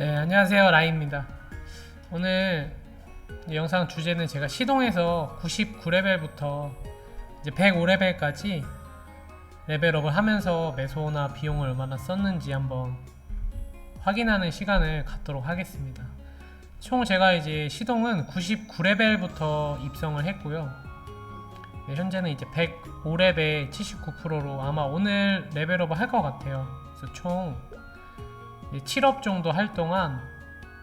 네, 안녕하세요. 라이입니다. 오늘 이 영상 주제는 제가 시동에서 99레벨부터 이제 105레벨까지 레벨업을 하면서 매소나 비용을 얼마나 썼는지 한번 확인하는 시간을 갖도록 하겠습니다. 총 제가 이제 시동은 99레벨부터 입성을 했고요. 네, 현재는 이제 105레벨 79%로 아마 오늘 레벨업을 할 것 같아요. 그래서 총 7업 정도 할 동안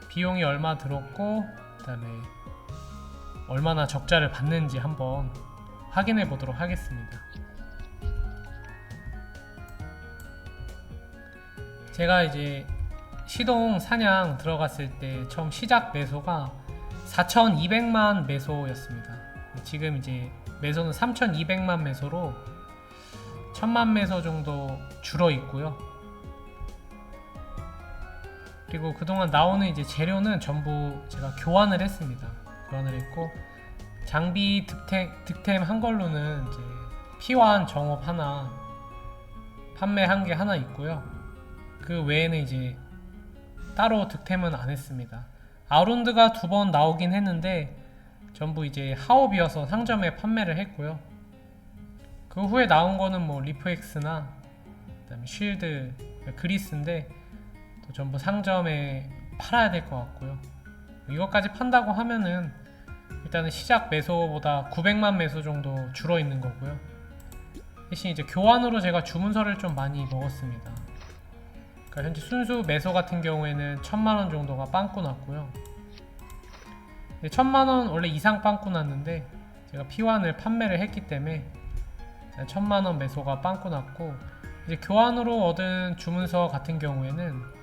비용이 얼마 들었고 그다음에 얼마나 적자를 받는지 한번 확인해 보도록 하겠습니다. 제가 이제 시동 사냥 들어갔을 때 처음 시작 매소가 4,200만 매소였습니다. 지금 이제 매소는 3,200만 매소로 1,000만 매소 정도 줄어 있고요. 그리고 그동안 나오는 이제 재료는 전부 제가 교환을 했습니다. 교환을 했고 장비 득템, 득템 한 걸로는 이제 피환 정업 하나 판매 한 게 하나 있고요. 그 외에는 이제 따로 득템은 안 했습니다. 아룬드가 두 번 나오긴 했는데 전부 이제 하옵이어서 상점에 판매를 했고요. 그 후에 나온 거는 뭐 리프엑스나 그다음에 쉴드, 그리스인데 또 전부 상점에 팔아야 될 것 같고요. 이것까지 판다고 하면은 일단은 시작 매소보다 900만 매소 정도 줄어 있는 거고요. 대신 이제 교환으로 제가 주문서를 좀 많이 먹었습니다. 그러니까 현재 순수 매소 같은 경우에는 1000만 원 정도가 빵꾸 났고요. 1000만 원 원래 이상 빵꾸 났는데 제가 피환을 판매를 했기 때문에 1000만 원 매소가 빵꾸 났고 이제 교환으로 얻은 주문서 같은 경우에는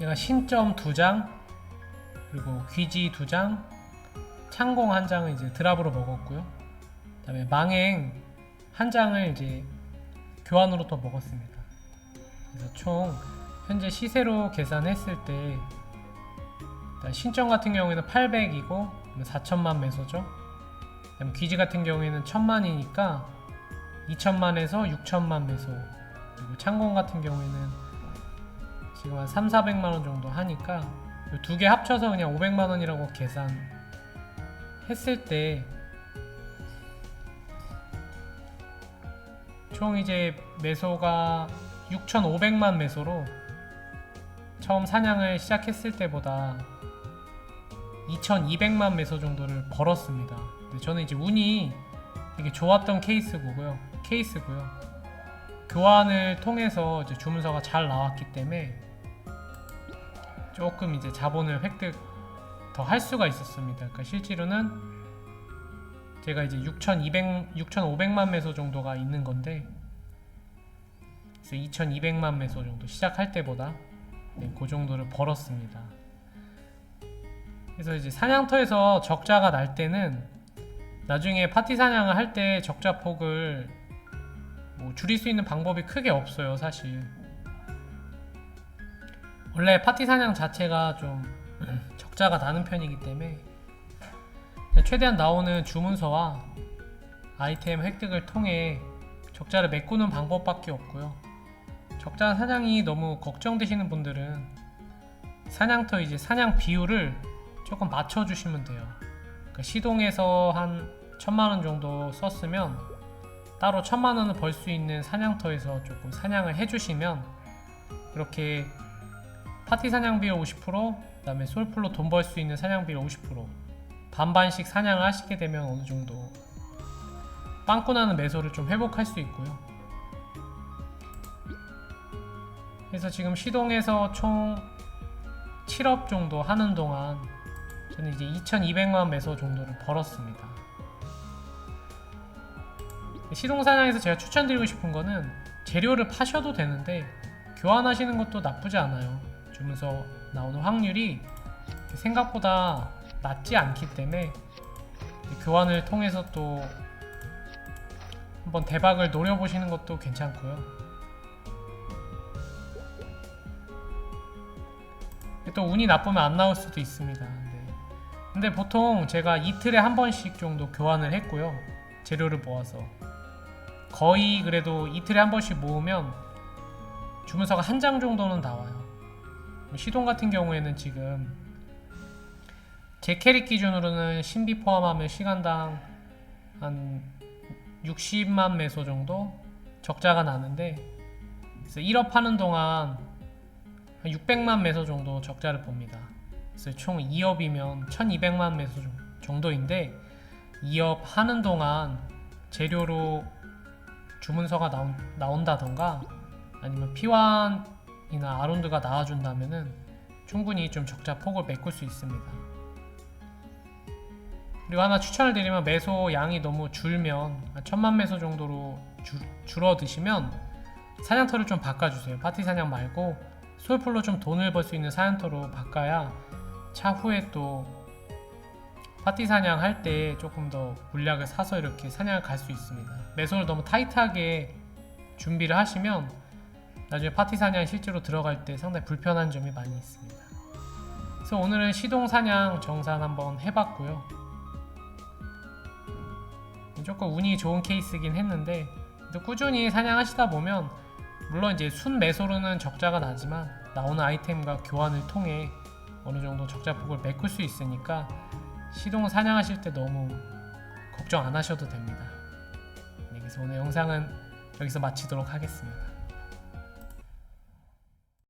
제가 신점 두 장, 그리고 귀지 두 장, 창공 한 장을 이제 드랍으로 먹었고요. 그다음에 망행 한 장을 이제 교환으로 또 먹었습니다. 그래서 총 현재 시세로 계산했을 때 신점 같은 경우에는 800이고 4천만 매소죠. 그다음 귀지 같은 경우에는 1000만이니까 2천만에서 6천만 매소. 그리고 창공 같은 경우에는 지금 한 3, 400만 원 정도 하니까 두 개 합쳐서 그냥 500만 원이라고 계산했을 때 총 이제 매소가 6,500만 매소로 처음 사냥을 시작했을 때보다 2,200만 매소 정도를 벌었습니다. 저는 이제 운이 되게 좋았던 케이스고요. 케이스고요. 교환을 통해서 이제 주문서가 잘 나왔기 때문에 조금 이제 자본을 획득 더 할 수가 있었습니다. 그러니까 실제로는 제가 이제 6,200, 6,500만 매소 정도가 있는 건데 그래서 2,200만 매소 정도 시작할 때보다 네, 그 정도를 벌었습니다. 그래서 이제 사냥터에서 적자가 날 때는 나중에 파티 사냥을 할 때 적자 폭을 뭐 줄일 수 있는 방법이 크게 없어요, 사실. 원래 파티 사냥 자체가 좀 적자가 나는 편이기 때문에 최대한 나오는 주문서와 아이템 획득을 통해 적자를 메꾸는 방법밖에 없고요. 적자 사냥이 너무 걱정되시는 분들은 사냥터 이제 사냥 비율을 조금 맞춰주시면 돼요. 그러니까 시동에서 한 천만 원 정도 썼으면 따로 천만 원을 벌 수 있는 사냥터에서 조금 사냥을 해주시면 이렇게 파티 사냥 비율 50%, 그다음에 솔플로 돈 벌 수 있는 사냥 비율 50% 반반씩 사냥을 하시게 되면 어느 정도 빵꾸 나는 매소를 좀 회복할 수 있고요. 그래서 지금 시동에서 총 7업 정도 하는 동안 저는 이제 2,200만 매소 정도를 벌었습니다. 시동 사냥에서 제가 추천드리고 싶은 거는 재료를 파셔도 되는데 교환하시는 것도 나쁘지 않아요. 주문서 나오는 확률이 생각보다 낮지 않기 때문에 교환을 통해서 또 한번 대박을 노려보시는 것도 괜찮고요. 또 운이 나쁘면 안 나올 수도 있습니다. 네. 근데 보통 제가 이틀에 한 번씩 정도 교환을 했고요. 재료를 모아서 거의 그래도 이틀에 한 번씩 모으면 주문서가 한 장 정도는 나와요. 시동 같은 경우에는 지금 제 캐릭 기준으로는 신비 포함하면 시간당 한 60만 매소 정도 적자가 나는데 그래서 1업 하는 동안 한 600만 매소 정도 적자를 봅니다. 그래서 총 2업이면 1200만 매소 정- 정도인데 2업 하는 동안 재료로 주문서가 나온, 나온다던가 아니면 P1 이나 아론드가 나와준다면은 충분히 좀 적자 폭을 메꿀 수 있습니다. 그리고 하나 추천을 드리면 매소 양이 너무 줄면 한 천만 매소 정도로 줄, 줄어 드시면 사냥터를 좀 바꿔주세요. 파티 사냥 말고 소울풀로 좀 돈을 벌 수 있는 사냥터로 바꿔야 차후에 또 파티 사냥 할 때 조금 더 물약을 사서 이렇게 사냥을 갈 수 있습니다. 매소를 너무 타이트하게 준비를 하시면 나중에 파티 사냥 실제로 들어갈 때 상당히 불편한 점이 많이 있습니다. 그래서 오늘은 시동 사냥 정산 한번 해봤고요. 조금 운이 좋은 케이스긴 했는데 또 꾸준히 사냥하시다 보면 물론 이제 순 매소로는 적자가 나지만 나오는 아이템과 교환을 통해 어느 정도 적자 폭을 메꿀 수 있으니까 시동 사냥하실 때 너무 걱정 안 하셔도 됩니다. 네, 그래서 오늘 영상은 여기서 마치도록 하겠습니다.